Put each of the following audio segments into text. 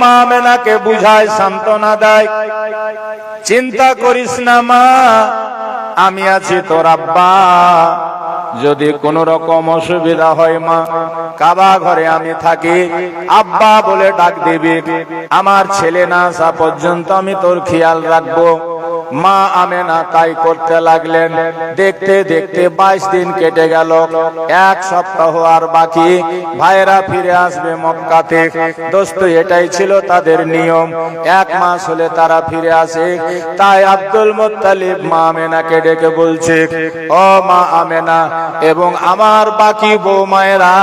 মা সান্ত্বনা দেয়। চিন্তা করিস না মা, আমি আছি তোর আব্বা। যদি কোন রকম অসুবিধা হয় মা, কাবা ঘরে আমি থাকি। আব্বা বলে ডাক দিবি। আমার ছেলে না আসা পর্যন্ত আমি তোর খেয়াল রাখব। মা আমেনা তাই করতে লাগলেন। দেখতে দেখতে বাইশ দিন কেটে গেল। এক সপ্তাহ আর বাকি। ভাইরা ফিরে আসবে মক্কাতে। দোস্ত, এটাই ছিল তাদের নিয়ম। এক মাস হলে তারা ফিরে আসে। তাই আব্দুল মোত্তালিব মা আমেনাকে ডেকে বলছে, ও মা আমেনা এবং আমার বাকি বউ মায়েরা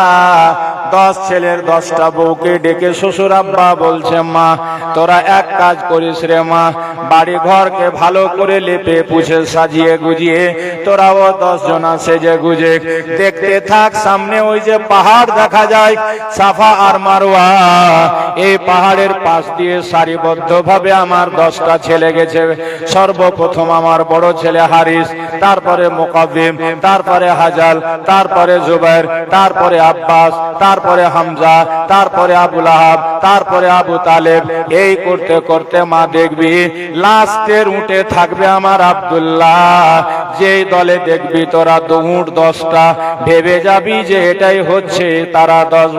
দশ ছেলের দশটা বউকে ডেকে শ্বশুর আব্বা বলছে, মা, তোরা এক কাজ করিস রে মা। বাড়ি ঘরকে ভালো করে লেপে, পুছে, সাজিয়ে, গুজিয়ে। তোরাও দশ জনা সেজে গুজে। দেখতে থাক, সামনে ওই যে পাহাড় দেখা যায়, সাফা আর মারোয়া এই পাহাড়ের পাশ দিয়ে সারিবদ্ধ ভাবে আমার দশটা ছেলে গেছে। সর্বপ্রথম আমার বড় ছেলে হারিস, তারপরে মোকাবিম তারপরে হাজাল, তারপরে জুবাইর, তারপরে আব্বাস, তারপরে হামজা, তারপরে আবুল আহাব, তারপরে আবু তালেব। এই করতে করতে মা দেখবি, লাস্টের উঠে থাকবে আমার আবদুল্লাহ। যে দলে দেখবি তোরা দৌড় দশটা, ভেবে যাবি যে এটাই হচ্ছে তারা দশ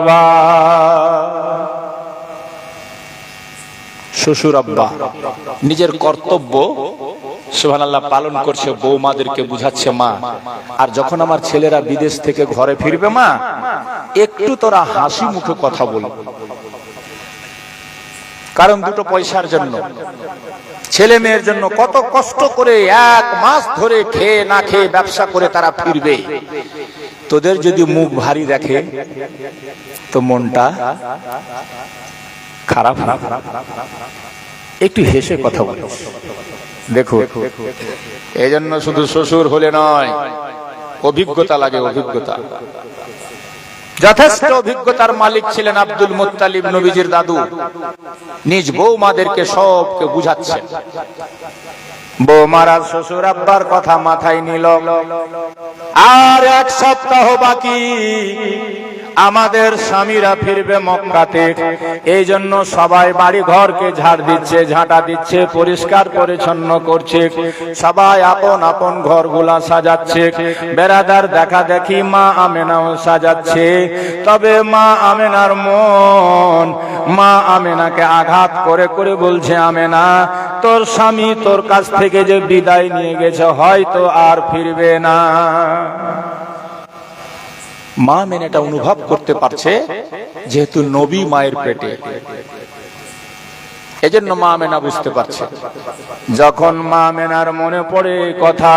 শ্বশুর আব্বা, নিজের কর্তব্য সুহান আল্লাহ পালন করছে, বৌমাদেরকে বুঝাচ্ছে মা। আর যখন আমার ছেলেরা বিদেশ থেকে ঘরে ফিরবে মা, একটু তোরা হাসি মুখে কথা বল। কারণ দুটো পয়সার জন্য। ছেলে মেয়ের জন্য কত কষ্ট করে এক মাস ধরে খেয়ে না খেয়ে ব্যবসা করে তারা ফিরবে। তোদের যদি মুখ ভারী দেখে, তো মনটা খারাপ একটু হেসে কথা বল। দেখো এই জন্য শুধু শ্বশুর হলে নয়, অভিজ্ঞতা লাগে অভিজ্ঞতা। যথেষ্ট অভিজ্ঞতার মালিক ছিলেন আব্দুল মুত্তালিব নবীজির দাদু। নিজ বৌমাদেরকে সবকে বুঝাচ্ছেন। বৌমারা শ্বশুর আব্বার কথা মাথায় নিল। আর এক সপ্তাহ বাকি, আমাদের স্বামীরা ফিরবে মক্কাতে। এই জন্য সবাই বাড়ি ঘরকে ঝাড় দিচ্ছে, ঝাঁটা দিচ্ছে, পরিষ্কার পরিচ্ছন্ন করছে। সবাই আপন আপন ঘরগুলা সাজাচ্ছে। বেড়াদার দেখা দেখি মা আমেনাও সাজাচ্ছে। তবে মা আমেনার মন, মা আমেনাকে আঘাত করে করে বলছে, আমেনা, তোর স্বামী তোর কাছ থেকে যে বিদায় নিয়ে গেছে, হয়তো আর ফিরবে না। মা মেনেটা অনুভব করতে পারছে, যেহেতু নবী মায়ের পেটে। এজন্য মা মেনা বুঝতে পারছে। যখন মা মেনার মনে পড়ে কথা,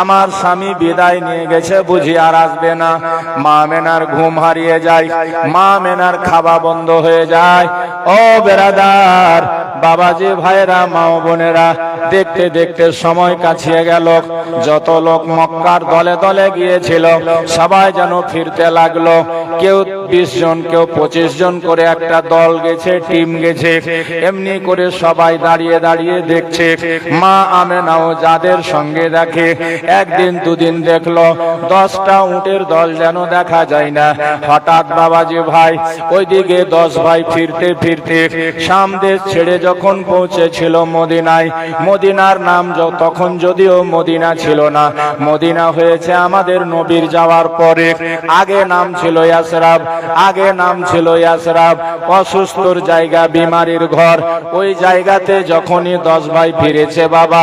আমার স্বামী বিদায় নিয়ে গেছে বুঝি আর আসবে না। মা মেনার ঘুম হারিয়ে যায়, মা মেনার খাওয়া বন্ধ হয়ে যায়। ও বেরাদার বাবাজি ভাইরা মা বোনেরা, দেখতে দেখতে সময় কাছিয়ে গেল। যত লোক মক্কার দলে দলে গিয়েছিল, সবাই যেন ফিরতে লাগল। কেউ বিশ জন কেউ পঁচিশ জন করে একটা দল গেছে, টিম গেছে। এমনি করে সবাই দাঁড়িয়ে দাঁড়িয়ে দেখছে। মা আমেনাও যাদের সঙ্গে দেখে, একদিন দুদিন দেখল, দশটা উটের দল যেন দেখা যায় না। হঠাৎ বাবাজি ভাই, ওইদিকে দশ ভাই ফিরতে ফিরতে সামদেশ ছেড়ে যখন পৌঁছেছিল মদিনায়, মদিনার নাম তখন যদিও মদিনা ছিল না। মদিনা হয়েছে আমাদের নবীর যাওয়ার পরে। আগে নাম ছিল ইয়াসরাব আগে নাম ছিল ইয়াসরাব অসুস্থর জায়গা, বিমারির ঘর। ওই জায়গাতে যখনই দশ ভাই ফিরেছে, বাবা,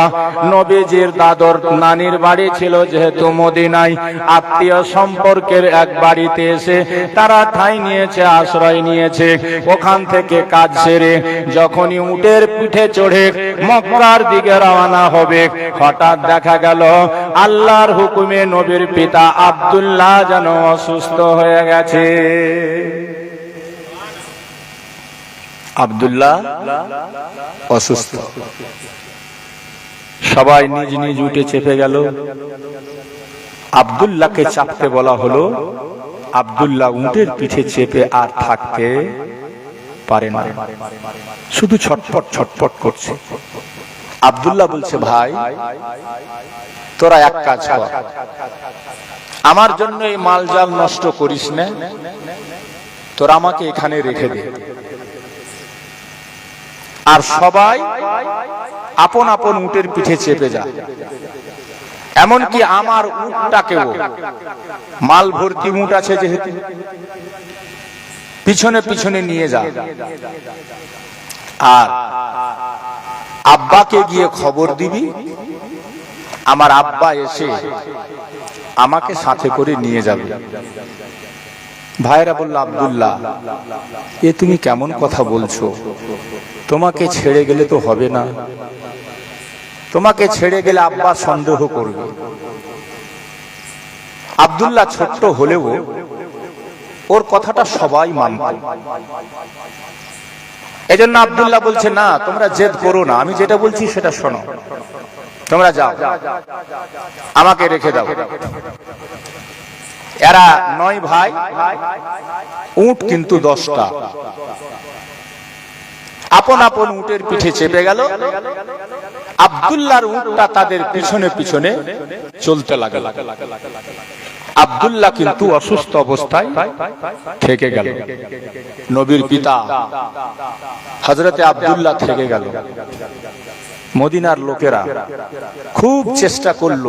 নবীজির দাদর নানির বাড়ি ছিল যেহেতু মদিনায়। আত্মীয় সম্পর্কের এক বাড়িতে এসে তারা ঠাই নিয়েছে, আশ্রয় নিয়েছে। ওখান থেকে কাজ সেরে যখনই উটের পিঠে চড়ে মক্কার দিকে রওনা হবে, হঠাৎ দেখা গেল, আল্লাহর হুকুমে নবীর পিতা আব্দুল্লাহ যেন অসুস্থ হয়ে গেছে। আব্দুল্লাহ অসুস্থ। সবাই নিজ নিজ উঠে চেপে গেল। আব্দুল্লাহকে চাপতে বলা হলো, আব্দুল্লাহ উটের পিঠে চেপে আর থাকতে পারে না। শুধু ছটফট ছটফট করছে। আব্দুল্লাহ বলছে, ভাই, তোরা এক কাজ কর। আমার জন্য এই মালজাল নষ্ট করিস না। তোরা আমাকে এখানে রেখে দে। আর সবাই আপন আপন উটের পিঠে চেপে যায় এমনকি আমার উটটাকেও। মাল ভর্তি উট আছে যেহেতু। পিছনে পিছনে নিয়ে যা। আর আব্বাকে গিয়ে খবর দিবি। আমার আব্বা এসে আমাকে সাথে করে নিয়ে যাবে। ভাইরা বলল আব্দুল্লাহ এ তুমি কেমন কথা বলছো? তোমাকে ছেড়ে গেলে তো হবে না। তোমাকে ছেড়ে গেলে আব্বা সন্দেহ করবে। আব্দুল্লাহ ছোট্ট হলেও ওর কথাটা সবাই মানত এজন্য আব্দুল্লাহ বলছে না তোমরা জেদ করো না। আমি যেটা বলছি সেটা শোনো। তোমরা যাও। আমাকে রেখে দাও। এরা নয় ভাই, উট কিন্তু দশটা। আপন আপন উটের পিঠে চেপে গেল। আবদুল্লাহর উটটা তাদের পিছনে পিছনে চলতে লাগল। আবদুল্লাহ কিন্তু অসুস্থ অবস্থায় থেকে গেল। নবীর পিতা হজরতে আবদুল্লাহ থেকে গেল। মদিনার লোকেরা খুব চেষ্টা করল।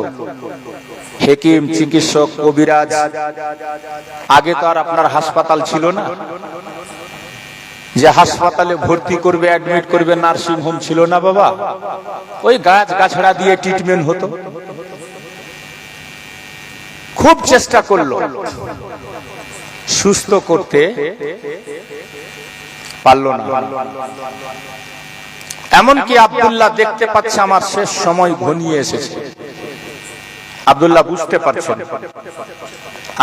হেকিম, চিকিৎসক, কবিরাজ আগে তো আর আপনার হাসপাতাল ছিল না? যে হাসপাতালে ভর্তি করবে অ্যাডমিট করবে নার্সিং হোম ছিল না বাবা? ওই গাছ গাছড়া দিয়ে ট্রিটমেন্ট হতো। খুব চেষ্টা করল। সুস্থ করতে পারল না। এমনকি আবদুল্লাহ দেখতে পাচ্ছে আমার শেষ সময় ঘনিয়ে এসেছে। আব্দুল্লাহ বুঝতে পারছেন,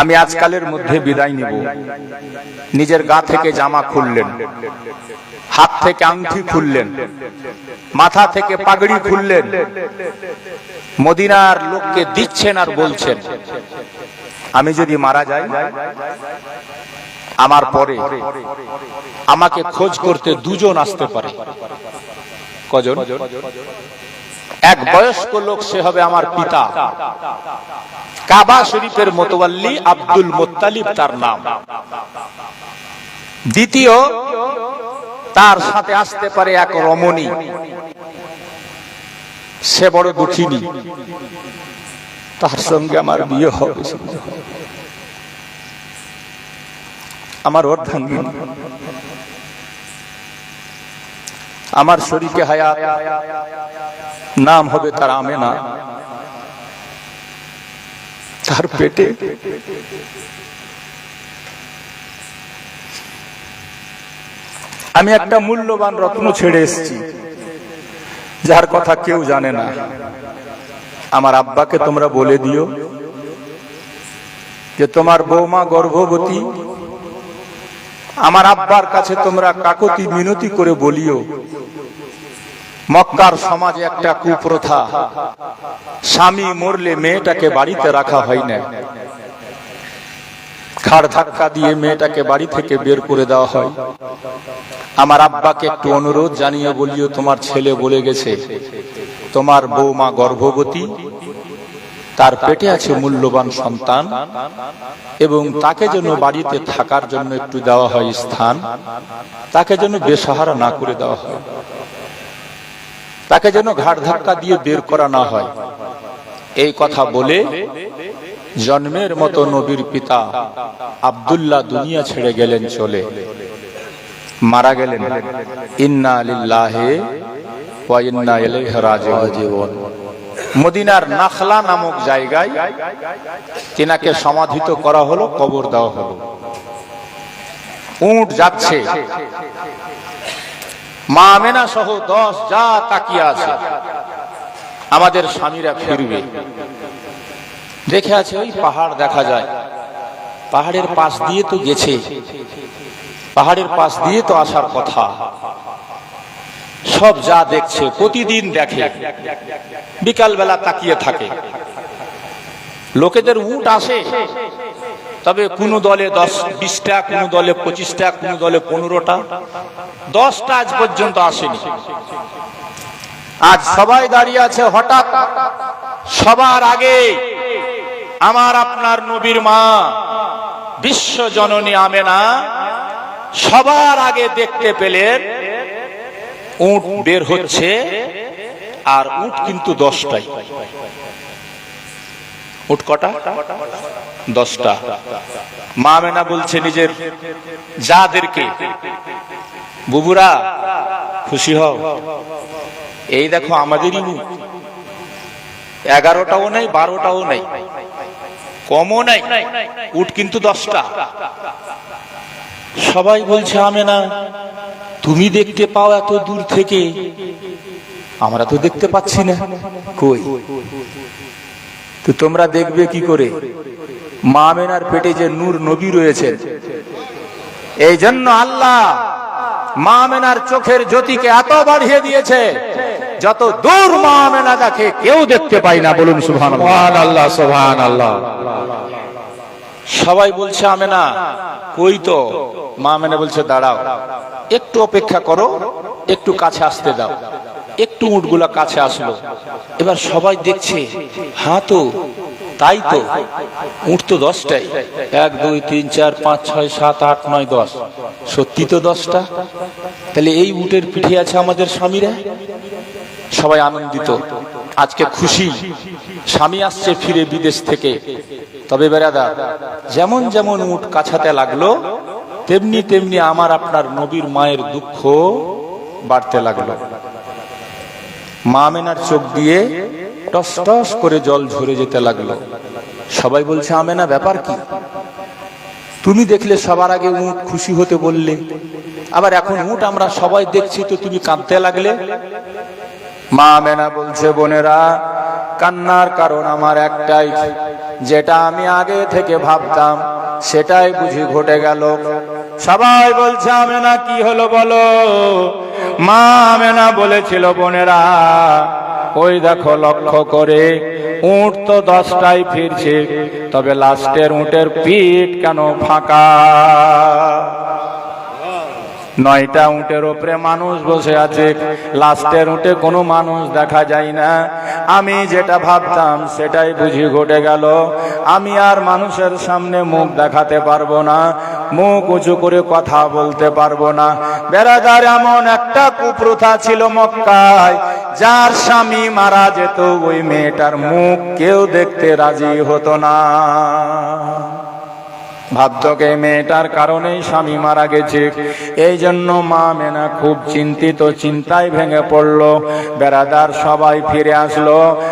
আমি আজকালের মধ্যে বিদায় নিব। নিজের গা থেকে জামা খুললেন, হাত থেকে আংটি খুললেন, মাথা থেকে পাগড়ি খুললেন, মদিনার লোককে দিচ্ছেন আর বলছেন, আমি যদি মারা যাই, আমার পরে আমাকে খোঁজ করতে দুজন আসতে পারে। কজন? এক বয়স্ক লোক, সে হবে আমার পিতা। কাবা শরীফের মোতওয়াল্লি আব্দুল মোত্তালিব তার নাম। দ্বিতীয়, তার সাথে আসতে পারে এক রমণী। সে বড় দুঃখিনী। তার সঙ্গে আমার বিয়ে হবে। আমার অর্ধাঙ্গিনী। আমার শরীকে হায়াত। নাম হবে তার আমেনা। তার পেটে। আমি একটা মূল্যবান রত্ন ছেড়ে এসেছি, যার কথা কেউ জানে না। আমার আব্বাকে তোমরা বলে দিও যে তোমার বৌমা গর্ভবতী আমার আব্বার কাছে তোমরা কাকতি মিনতি করে বলিও, মক্কার সমাজে একটা কুপ্রথা। স্বামী মরলে মেয়েটাকে বাড়িতে রাখা হয় না। খাড় ধাক্কা দিয়ে মেয়েটাকে বাড়ি থেকে বের করে দেওয়া হয়। আমার আব্বাকে একটু অনুরোধ জানিয়ে বলিও, তোমার ছেলে বলে গেছে, তোমার বৌমা গর্ভবতী তার পেটে আছে মূল্যবান সন্তান এবং তাকে যেন বাড়িতে থাকার জন্য একটু দেওয়া হয় স্থান, তাকে যেন বেসাহারা না করে দেওয়া হয়। তাকে যেন ঘাট ধাক্কা দিয়ে বের করা না হয়। এই কথা বলে জন্মের মতো নবীর পিতা আবদুল্লাহ দুনিয়া ছেড়ে গেলেন, চলে। মারা গেলেন। ইন্না লিল্লাহে ওয়া ইন্না ইলাইহি রাজিউন। মদিনার নাখলা নামক জায়গায় তিনাকে সমাধিত করা হলো, কবর দেওয়া হলো। উট যাচ্ছে। মা আমেনা সহ দশ যা তাকিয়ে আছে। আমাদের স্বামীরা ফিরবে। দেখে আছে ওই পাহাড় দেখা যায়। পাহাড়ের পাশ দিয়ে তো গেছে। পাহাড়ের পাশ দিয়ে তো আসার কথা। সব যা দেখছে, প্রতিদিন দেখে। বিকাল বেলা তাকিয়ে থাকে। লোকেদের উট আসে, তবে কোন দলে দশ, বিশটা, কোন দলে পঁচিশটা, কোন দলে পনেরোটা, দশটা আজ পর্যন্ত আসেনি। আজ সবাই দাঁড়িয়ে আছে হঠাৎ সবার আগে আমার আপনার নবীর মা, বিশ্ব জননী আমেনা, সবার আগে দেখতে পেলেন, উট বের হচ্ছে আর উট কিন্তু দশটাই। উট কটা? দশটা। মা মেনা বলছে নিজের যাদেরকে, বুবুরা, খুশি হও। এই দেখো আমাদেরই উট। এগারোটাও নেই, বারোটাও নেই। কমও নাই, উট কিন্তু দশটা। সবাই বলছে আমে না তুমি দেখতে পাও এত দূর থেকে আমরা তো দেখতে পাচ্ছি না। কই? তো তোমরা দেখবে কি করে? মা মেনার পেটে যে নূর নবী রয়েছে। এই জন্য আল্লাহ মা মেনার চোখের জ্যোতিকে এত বাড়িয়ে দিয়েছে যত দূর মা মেনা দেখে কেউ দেখতে পাই না বলুন সুভান আল্লাহ সুবহান আল্লাহ সবাই বলছে আমে না কই তো? মা মেনে বলছে দাঁড়াও একটু অপেক্ষা করো একটু কাছে আসতে দাও। একটু উটগুলা কাছে আসলো। এবার সবাই দেখছে হ্যাঁ তো, তাই তো উঠ তো দশটাই। এক, দুই, তিন, চার, পাঁচ, ছয়, সাত, আট, নয়, দশ। সত্যি তো দশটা? তাহলে এই উটের পিঠে আছে আমাদের স্বামীরা? সবাই আনন্দিত। আজকে খুশি। স্বামী আসছে ফিরে বিদেশ থেকে। তবে বেড়াদা, যেমন যেমন উট কাছাতে লাগল, তেমনি তেমনি আমার আপনার নবীর মায়ের দুঃখ বাড়তে লাগল। মা মেনার চোখ দিয়ে টস টস করে জল ঝরে যেতে লাগল। সবাই বলছে, আমেনা, ব্যাপার কি? তুমি দেখলে সবার আগে উট খুশি হতে বললে। আবার এখন উট আমরা সবাই দেখছি, তো তুমি কাঁদতে লাগলে? মা মেনা বলছে, বোনেরা, কান্নার কারণ আমার একটাই, যেটা আমি আগে থেকে ভাবতাম, সেটাই বুঝি ঘটে গেল। সবাই বলছে, আমেনা, কি হলো বলো? মা মেনা বলেছিল, বোনেরা, ওই দেখো লক্ষ্য করে উট তো দশটায় ফিরছে, তবে লাস্টের উঁটের পিঠ কেন ফাঁকা? নয়টা উটের ওপরে মানুষ বসে আছে। লাস্টের উঠে কোনো মানুষ দেখা যায় না। আমি যেটা ভাবতাম, সেটাই বুঝি ঘটে গেল। আমি আর মানুষের সামনে মুখ দেখাতে পারব না। মুখ উঁচু করে কথা বলতে পারব না। বেড়াদার এমন একটা কুপ্রথা ছিল মক্কায়, যার স্বামী মারা যেত। ওই মেয়েটার মুখ কেউ দেখতে রাজি হতো না। ভাবতকে মেয়েটার কারণেই স্বামী মারা গেছে। এই জন্য মা মেনা খুব চিন্তিত, চিন্তায় ভেঙে পড়ল। বেড়াদার সবাই ফিরে আসলো।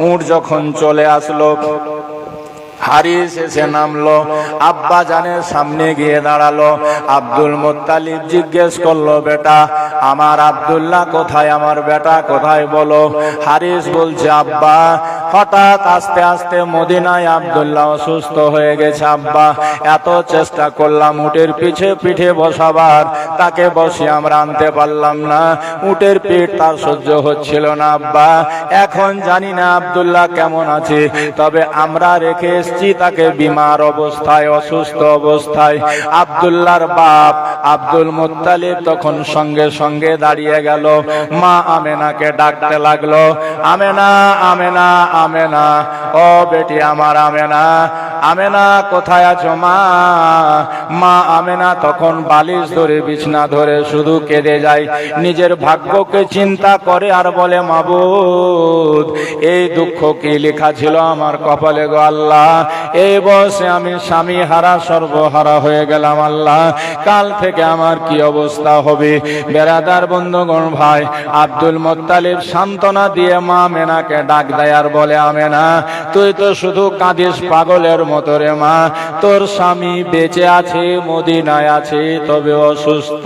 উঠ যখন চলে আসলো হারিস এসে নামলো। আব্বা জানের সামনে গিয়ে দাঁড়াল। আব্দুল মোত্তালিব জিজ্ঞেস করল, বেটা, আমার আবদুল্লাহ কোথায়? আমার বেটা কোথায়? বলো। হারিস বলছে, আব্বা হঠাৎ আস্তে আস্তে মদিনায় আব্দুল্লাহ অসুস্থ হয়ে গেছে। আব্বা, এত চেষ্টা করলাম উটের পিছে পিঠে বসাবার, তাকে বসে আমরা আনতে পারলাম না। উটের পিঠ তার সহ্য হচ্ছিল না। আব্বা, এখন জানি না আব্দুল্লাহ কেমন আছে, তবে আমরা রেখে এসছি তাকে বিমার অবস্থায়, অসুস্থ অবস্থায়। আব্দুল্লাহর বাপ আব্দুল মুত্তালিব তখন সঙ্গে সঙ্গে দাঁড়িয়ে গেল। মা আমেনাকে ডাকতে লাগল, আমেনা আমেনা আমেনা। ও বেটি আমার আমেনা। আমেনা, কোথায় আছো মা? মা আমেনা, তখন বালিশ ধরে বিছনা ধরে শুধু কেঁদে যায়। নিজের ভাগ্যকে চিন্তা করে আর বলে, মাবুদ, এই দুঃখ কি লেখা ছিল আমার কপালে গো আল্লাহ? এই বয়সে আমি স্বামী হারা, সর্বহারা হয়ে গেলাম আল্লাহ। কাল থেকে আমার কি অবস্থা হবে? বেড়াদার বন্ধুগণ ভাই, আব্দুল মোত্তালিব সান্ত্বনা দিয়ে মা মেনাকে ডাক দেয় আর বলে আমেনা, তুই তো শুধু কাঁদিস পাগলের মতো রে মা। তোর স্বামী বেঁচে আছে, মদিনায় আছে, তবে অসুস্থ।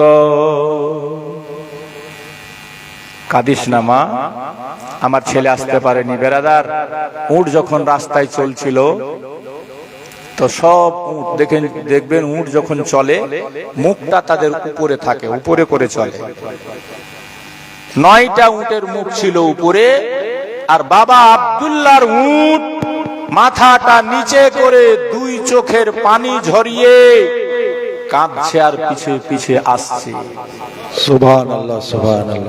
কাঁদিস না মা। আমার ছেলে আসতে পারেনি বেড়াদার উঠ যখন রাস্তায় চলছিল, তো সব উট দেখেন, দেখবেন উট যখন চলে, মুখটা তাদের উপরে থাকে, উপরে করে চলে। নয়টা উটের মুখ ছিল উপরে আর বাবা আবদুল্লার উট মাথাটা নিচে করে দুই চোখের পানি ঝরিয়ে কাঁদছে আর পিছে পিছে আসছে।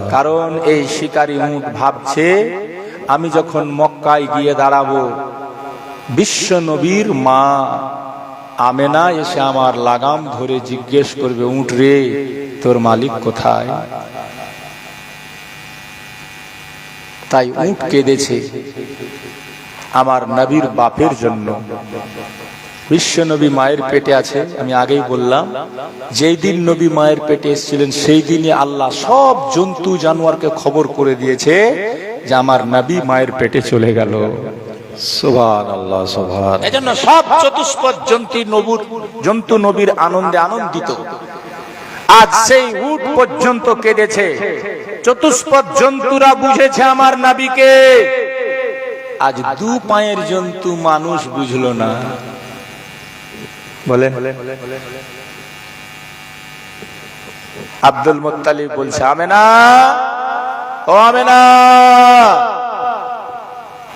কারণ এই শিকারী উট ভাবছে আমি যখন মক্কায় গিয়ে দাঁড়াবো বিশ্ব নবীর মা আমেনা এসে আমার লাগাম ধরে জিজ্ঞেস করবে উঠ রে তোর মালিক কোথায়? তাই উট কেঁদেছে আমার নবীর বাপের জন্য। বিশ্ব নবী মায়ের পেটে আছে, আমি আগেই বললাম। যেই দিন নবী মায়ের পেটে এসেছিলেন, সেই দিনই আল্লাহ সব জন্তু জানোয়ারকে খবর করে দিয়েছে যে আমার নবী মায়ের পেটে চলে গেল। এজন্য সব চতুষ্পদ জন্তু নবুর জন্তু নবীর আনন্দে আনন্দিত। আজ সেই উট পর্যন্ত কেঁদেছে। চতুষ্পদ জন্তুরা বুঝেছে আমার নাবিকে। আজ দু পায়ের জন্তু মানুষ বুঝলো না। বলে? আব্দুল মুত্তালিব বলছে, আমেনা! ও আমেনা!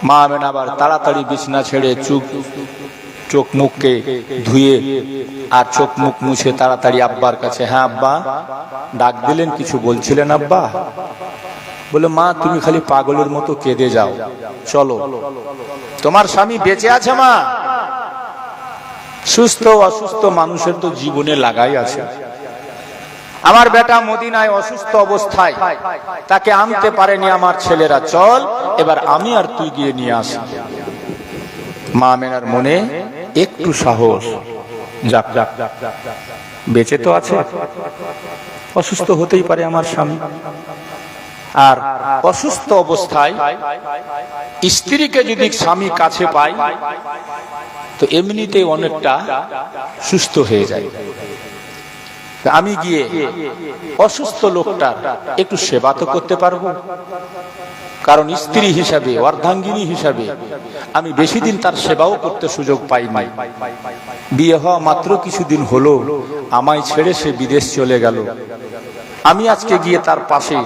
মা আমেনা, আবার তাড়াতাড়ি বিছনা ছেড়ে চুপ। চোখ মুখকে ধুয়ে আর চোখ মুখ মুছে তাড়াতাড়ি আব্বার কাছে হ্যাঁ আব্বা, ডাক দিলেন, কিছু বলছিলেন আব্বা? বলে, মা, তুমি খালি পাগলের মতো কেঁদে যাও, চলো। তোমার স্বামী বেঁচে আছে, মা? সুস্থ, অসুস্থ মানুষের তো জীবনে লাগাই আছে। আমার বেটা মদিনায় অসুস্থ অবস্থায়, তাকে আনতে পারেনি আমার ছেলেরা, চল, এবার আমি আর তুই গিয়ে নিয়ে আসি। মা মেনার মনে একটু সাহস। যাক যাক বেঁচে তো আছে। অসুস্থ হতেই পারে আমার স্বামী। আর অসুস্থ অবস্থায় স্ত্রীকে যদি স্বামী কাছে পায়, তো এমনিতেই অনেকটা সুস্থ হয়ে যায়। আমি গিয়ে অসুস্থ লোকটার একটু সেবা তো করতে পারব। কারণ স্ত্রী হিসাবে, অর্ধাঙ্গিনী হিসাবে আমি বেশি দিন তার সেবাও করতে সুযোগ পাই নাই। বিয়ে হওয়া মাত্র কিছুদিন হলো, আমায় ছেড়ে সে বিদেশ চলে গেল। আমি আজকে গিয়ে তার পাশে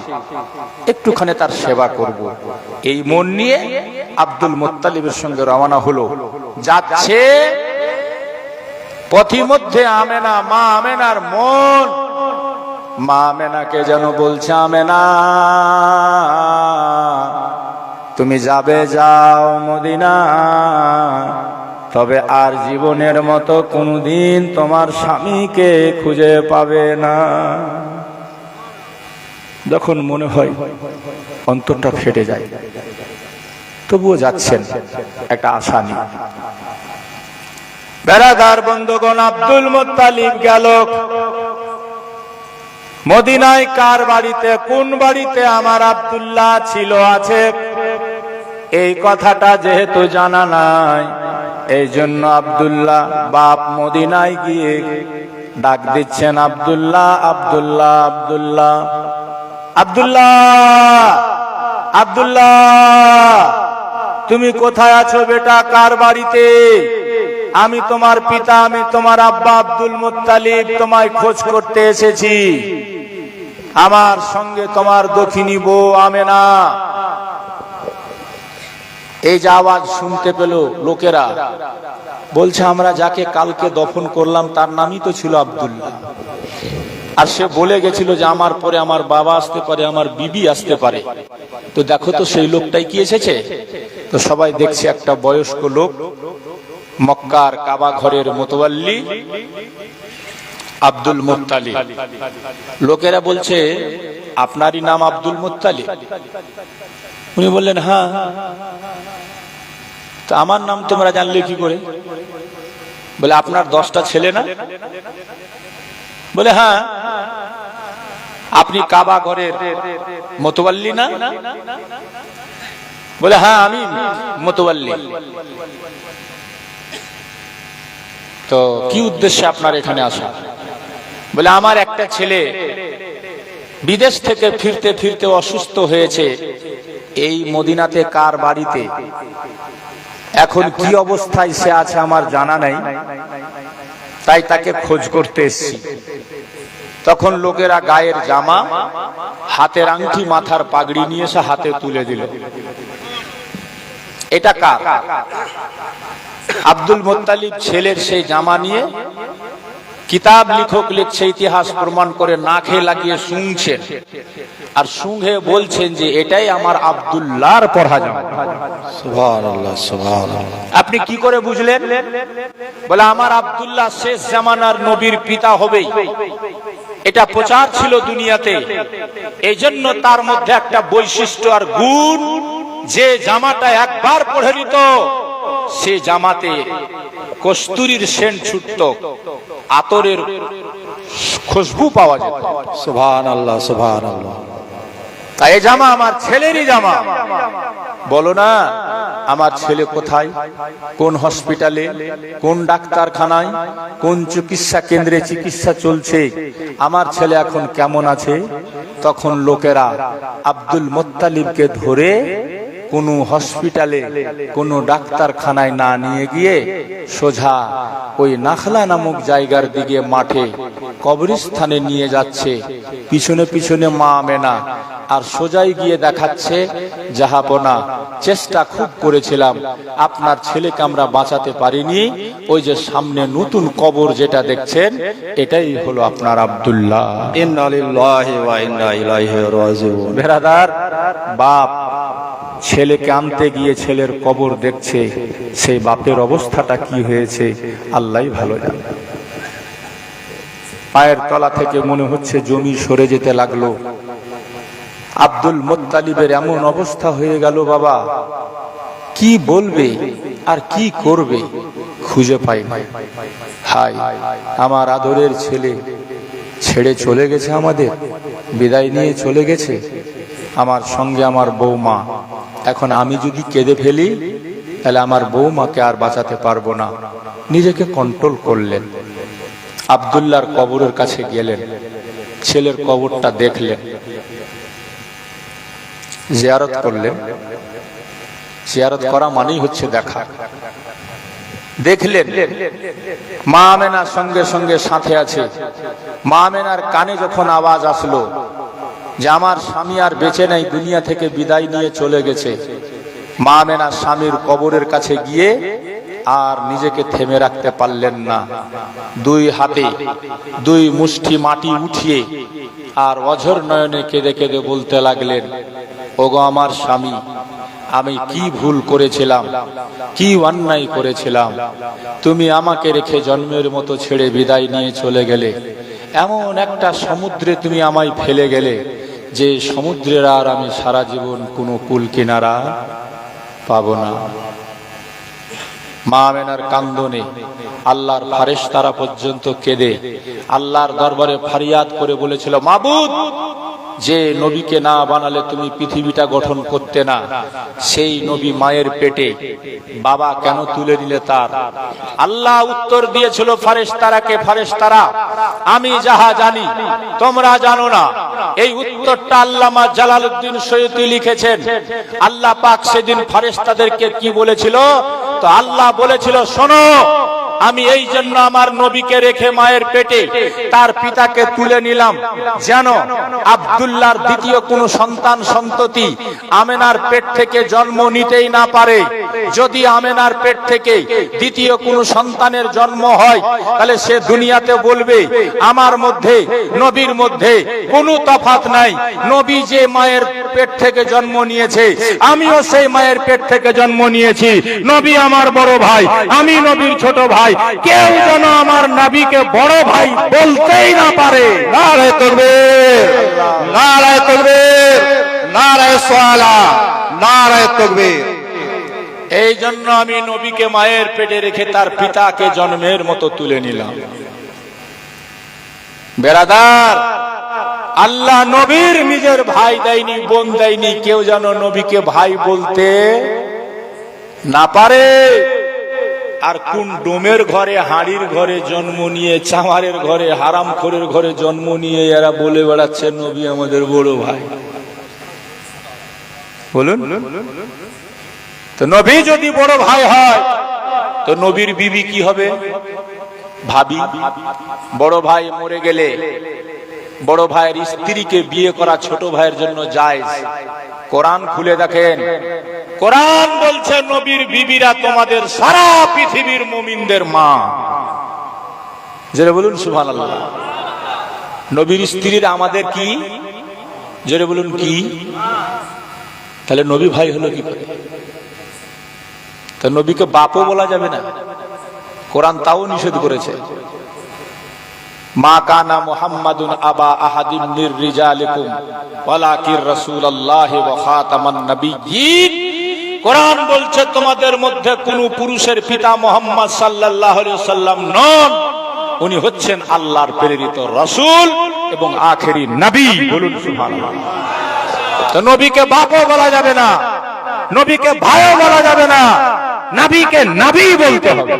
একটুখানি তার সেবা করব। এই মন নিয়ে আব্দুল মোত্তালিবের সঙ্গে রওনা হলো। যাচ্ছে পথিমধ্যে আমেনা, মা আমেনার মন। মা আমেনাকে যেন বলছে, আমেনা, তুমি যাবে, যাও মদিনা। তবে আর জীবনের মতো কোনদিন তোমার স্বামীকে খুঁজে পাবে না। যখন মনে হয় অন্তরটা ফেটে যায়, তবুও যাচ্ছেন একটা আশা নিয়ে। বেড়াদার বন্ধুগণ, আব্দুল মোত্তালিব গেল। মদিনায় কার বাড়িতে, কোন বাড়িতে আমার আব্দুল্লাহ ছিল, আছে? এই কথাটা যেহেতু জানা নাই এই জন্য আব্দুল্লাহ বাপ মদিনায় গিয়ে ডাক দিচ্ছেন, আব্দুল্লাহ আব্দুল্লাহ আব্দুল্লাহ আব্দুল্লাহ আব্দুল্লাহ, তুমি কোথায় আছো বেটা? কার বাড়িতে? আমি তোমার পিতা, আমি তোমার আব্বা আব্দুল মুত্তালিব তোমায় খোঁজ করতে এসেছি। আমার সঙ্গে তোমার দক্ষিণী বউ আমেনা। এই যে আওয়াজ শুনতে পেল লোকেরা, বলছে, আমরা যাকে কালকে দফন করলাম, তার নামই তো ছিল আব্দুল্লাহ। আর সে বলে গেছিল যে, আমার পরে আমার বাবা আসতে পারে, আমার বিবি আসতে পারে। তো দেখো তো, সেই লোকটাই কি এসেছে? তো সবাই দেখছে একটা বয়স্ক লোক মক্কার কাবা ঘরের মোতওয়াল্লি আব্দুল মুত্তালিব লোকেরা বলছে, আপনারই নাম আব্দুল মুত্তালিব উনি বললেন হ্যাঁ। তো আমার নাম তোমরা জানলে কি করে? বলে, আপনার দশটা ছেলে না? বলে হ্যাঁ। আপনি কাবা ঘরের মতোয়াল্লি না? বলে হ্যাঁ আমি মতোয়াল্লি তো কি উদ্দেশ্যে আপনার এখানে আসা? বলে, আমার একটা ছেলে বিদেশ থেকে ফিরতে ফিরতে অসুস্থ হয়েছে এই মদিনাতে কার বাড়িতে? এখন কি অবস্থায় সে আছে আমার জানা নাই। তাই তাকে খোঁজ করতে এসছি। তখন লোকেরা গায়ের জামা, হাতের আংটি, মাথার পাগড়ি নিয়ে এসে হাতে তুলে দিল। এটা কার? আব্দুল মোত্তালিব ছেলের সেই জামা নিয়ে কিতাব লিখক লিখছে ইতিহাস প্রমাণ করে না খেয়ে লাগিয়ে শুনছেন। আর শুংহে বলছেন যে এটাই আমার আব্দুল্লাহর পড়া জামা। আপনি কি করে বুঝলেন? বলে আমার আব্দুল্লাহ শেষ জামানার নবীর পিতা হবেই। এটা প্রচার ছিল দুনিয়াতে। এই জন্য তার মধ্যে একটা বৈশিষ্ট্য আর গুণ যে জামাটা একবার পড়ে নিত সে জামাতে কস্তুরীর সেন্ট ছুটত আতরের খুশবু পাওয়া যেত। সুবহান আল্লাহ সুবহান আল্লাহ তাই জামা আমার ছেলেরই জামা। বলো না আমার ছেলে কোথায়? কোন হসপিটালে? কোন ডাক্তারখানায়? কোন চিকিৎসা কেন্দ্রে চিকিৎসা চলছে? আমার ছেলে এখন কেমন আছে? তখন লোকেরা আব্দুল মোত্তালিবকে ধরে কোনো হসপিটালে কোনো ডাক্তারখানায় না নিয়ে গিয়ে সোজা ওই নাখলা নামক জায়গার দিকে মাঠে কবরস্থানে নিয়ে যাচ্ছে। পিছনে পিছনে মা মেনা আর সোজাই গিয়ে দেখাচ্ছে জাহাপনা চেষ্টা খুব করেছিলাম আপনার ছেলেকে আমরা বাঁচাতে পারিনি। ওই যে সামনে নতুন কবর যেটা দেখছেন এটাই হলো আপনার আব্দুল্লাহ। বেরাদার বাপ ছেলেকে আনতে গিয়ে ছেলের কবর দেখছে, সেই বাপের অবস্থাটা কি হয়েছে, আল্লাহ ভালো জানে। পায়ের তলা থেকে মনে হচ্ছে জমি সরে যেতে লাগল। আব্দুল মোত্তালিবের এমন অবস্থা হয়ে গেল, বাবা। কি বলবে আর কি করবে, খুঁজে পাই হাই আমার আদরের ছেলে ছেড়ে চলে গেছে আমাদের, বিদায় নিয়ে চলে গেছে। আমার সঙ্গে আমার বৌমা এখন আমি যদি কেঁদে ফেলি, তাহলে আমার বৌমাকে আর বাঁচাতে পারব না। নিজেকে কন্ট্রোল করলেন। আবদুল্লার কবরের কাছে গেলেন। ছেলের কবরটা দেখলেন। জিয়ারত করলেন। জিয়ারত করা মানেই হচ্ছে দেখা। দেখলেন, মা আমেনার সঙ্গে সঙ্গে সাথে আছে। মা আমেনার কানে যখন আওয়াজ আসলো যে আমার স্বামী আর বেঁচে নাই, দুনিয়া থেকে বিদায় নিয়ে চলে গেছে। মা আমেনার স্বামীর কবরের কাছে গিয়ে আর নিজেকে থেমে রাখতে পারলেন না। দুই হাতে দুই মুষ্টি মাটি উঠিয়ে আর অঝর নয়নে কেঁদে কেঁদে বলতে লাগলেন, ওগো আমার স্বামী, আমি কি ভুল করেছিলাম? কি অন্যায় করেছিলাম? তুমি আমাকে রেখে জন্মের মতো ছেড়ে বিদায় নিয়ে চলে গেলে। এমন একটা সমুদ্রে তুমি আমায় ফেলে গেলে। যে সমুদ্রের আর আমি সারা জীবন কোনো কুল কিনারা পাব না। মা মেনার কান্দনে আল্লাহর ফারেশ তারা পর্যন্ত কেঁদে আল্লাহর দরবারে ফারিয়াদ করে বলেছিল, মাবুদ যে নবীকে না বানালে তুমি পৃথিবীটা গঠন করতে না। সেই নবী মায়ের পেটে বাবা কেন তুলে নিলে তার? আল্লাহ উত্তর দিয়েছিল ফারেশ তারাকে ফারেশ তারা আমি যাহা জানি তোমরা জানো না। এই উত্তরটা আল্লামা জালালউদ্দিন সৈয়দি লিখেছেন। আল্লাহ পাক সেদিন ফারেশতাদেরকে কি বলেছিল? তো আল্লাহ বলেছিল, শোনো আমি এই জন্য আমার নবীকে রেখে মায়ের পেটে তার পিতাকে তুলে নিলাম। যেন আবদুল্লাহর দ্বিতীয় কোন সন্তান সন্ততি আমেনার পেট থেকে জন্ম নিতেই না পারে। যদি আমেনার পেট থেকে দ্বিতীয় কোন সন্তানের জন্ম হয়, তাহলে সে দুনিয়াতে বলবে, আমার মধ্যে, নবীর মধ্যে কোনো তফাত নাই। নবী যে মায়ের পেট থেকে জন্ম নিয়েছে, আমিও সেই মায়ের পেট থেকে জন্ম নিয়েছি। নবী আমার বড় ভাই, আমি নবীর ছোট ভাই। কেউ যেন আমার নবীকে বড় ভাই বলতেই না পারে। নারায়ে নারায়ে নারায়ে সোয়ালা নারায়ে এই জন্য আমি নবীকে মায়ের পেটে রেখে তার পিতাকে জন্মের মতো তুলে নিলাম। বেড়াদার আল্লাহ নবীর নিজের ভাই দেয়নি বোন দেয়নি কেউ যেন নবীকে ভাই বলতে না পারে। আর কোন ডোমের ঘরে, হাড়ির ঘরে জন্ম নিয়ে, চামারের ঘরে হারাম খোরের ঘরে জন্ম নিয়ে এরা বলে বেড়াচ্ছে, নবী আমাদের বড় ভাই। বলুন। তো নবী যদি বড় ভাই হয়, তো নবীর বিবি কি হবে? ভাবি। বড় ভাই মরে গেলে, বড় ভাইয়ের স্ত্রীকে বিয়ে করা ছোট ভাইয়ের জন্য যায় কোরআন খুলে দেখেন কোরআন বলছে, নবীর বিবিরা তোমাদের সারা পৃথিবীর মুমিনদের মা। যেটা বলুন সুভান আল্লাহ নবীর স্ত্রীরা আমাদের কি? যেটা বলুন, কি? তাহলে নবী ভাই হলো কি করে? তা নবীকে বাপও বলা যাবে না। কোরআন তাও নিষেধ করেছে। মা কানা মুহাম্মাদুন আবা আহাদিম মির রিজালিকুম, ওয়ালাকির রাসূলুল্লাহ ওয়া খাতামান নাবিয়্যিন। কোরআন বলছে, তোমাদের মধ্যে কোন পুরুষের পিতা মোহাম্মদ সাল্লাহ সাল্লাম নন। উনি হচ্ছেন আল্লাহর প্রেরিত রসুল এবং আখেরি নবী। বলুন নবীকে বাপও বলা যাবে না, নবীকে ভাইও বলা যাবে না, নবীকে নবী বলতে হবে।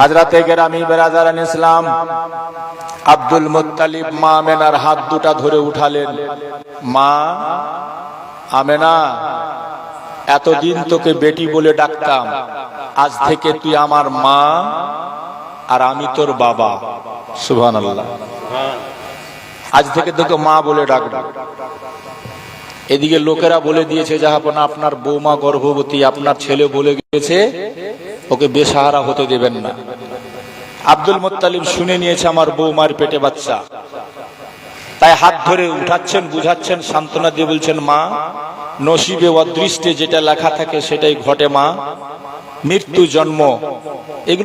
হাজরাতে গেরামি বেরাজারান ইসলাম আব্দুল মুত্তালিব মা আমেনার হাত দুটা ধরে উঠালেন। মা, আমেনা, এতদিন তোকে বেটি বলে ডাকতাম। আজ থেকে তুই আমার মা আর আমি তোর বাবা। সুবহান আজ থেকে তোকে মা বলে ডাক এদিকে লোকেরা বলে দিয়েছে যাহাপনা আপনার বৌমা গর্ভবতী, আপনার ছেলে বলে গেছে ওকে বেসাহারা হতে দেবেন না। আব্দুল মোত্তালিব শুনে নিয়েছে আমার বৌমার পেটে বাচ্চা। তাই হাত ধরে উঠাচ্ছেন, বুঝাচ্ছেন, সান্ত্বনা দিয়ে বলছেন, মা, নসিবে অদৃষ্টে যেটা লেখা থাকে সেটাই ঘটে, মা। মৃত্যু জন্ম। এগুলো